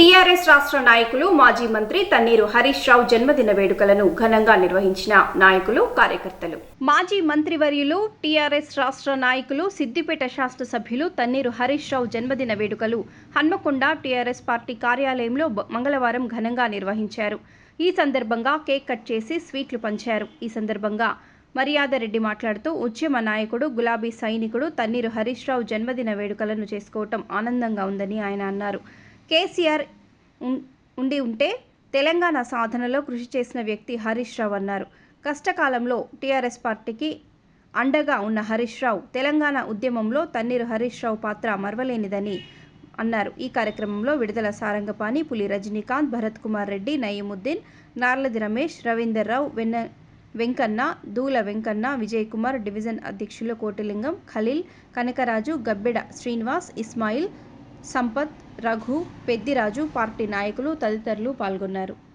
TRS రాష్ట్ర నాయకులు మాజీ మంత్రి తన్నీరు హరీష్ రావు జన్మదిన వేడుకలను ఘనంగా నిర్వహించిన నాయకులు కార్యకర్తలు. మాజీ మంత్రివర్యులు టీఆర్ఎస్ రాష్ట్ర నాయకులు సిద్దిపేట శాసనసభ్యులు తన్నీరు హరీష్ రావు జన్మదిన వేడుకలు హన్మకొండ టీఆర్ఎస్ పార్టీ కార్యాలయంలో మంగళవారం ఘనంగా నిర్వహించారు. ఈ సందర్భంగా కేక్ కట్ చేసి స్వీట్లు పంచారు. ఈ సందర్భంగా మర్యాదరెడ్డి మాట్లాడుతూ ఉద్యమ నాయకుడు గులాబీ సైనికుడు తన్నీరు హరీష్ రావు జన్మదిన వేడుకలను చేసుకోవటం ఆనందంగా ఉందని ఆయన అన్నారు. కేసీఆర్ ఉండి ఉంటే తెలంగాణ సాధనలో కృషి చేసిన వ్యక్తి హరీష్ రావు అన్నారు. కష్టకాలంలో టీఆర్ఎస్ పార్టీకి అండగా ఉన్న హరీష్ రావు తెలంగాణ ఉద్యమంలో తన్నీరు హరీష్ రావు పాత్ర మరవలేనిదని అన్నారు. ఈ కార్యక్రమంలో విడుదల సారంగపాణి పులి రజనీకాంత్ భరత్ కుమార్ రెడ్డి నయీముద్దీన్ నార్లది రమేష్ రవీందర్ రావు వెన్న వెంకన్న దూల వెంకన్న విజయ్ కుమార్ డివిజన్ అధ్యక్షులు కోటిలింగం ఖలీల్ కనకరాజు గబ్బెడ శ్రీనివాస్ ఇస్మాయిల్ సంపత్ రఘు పెద్దిరాజు పార్టీ నాయకులు తదితరులు పాల్గొన్నారు.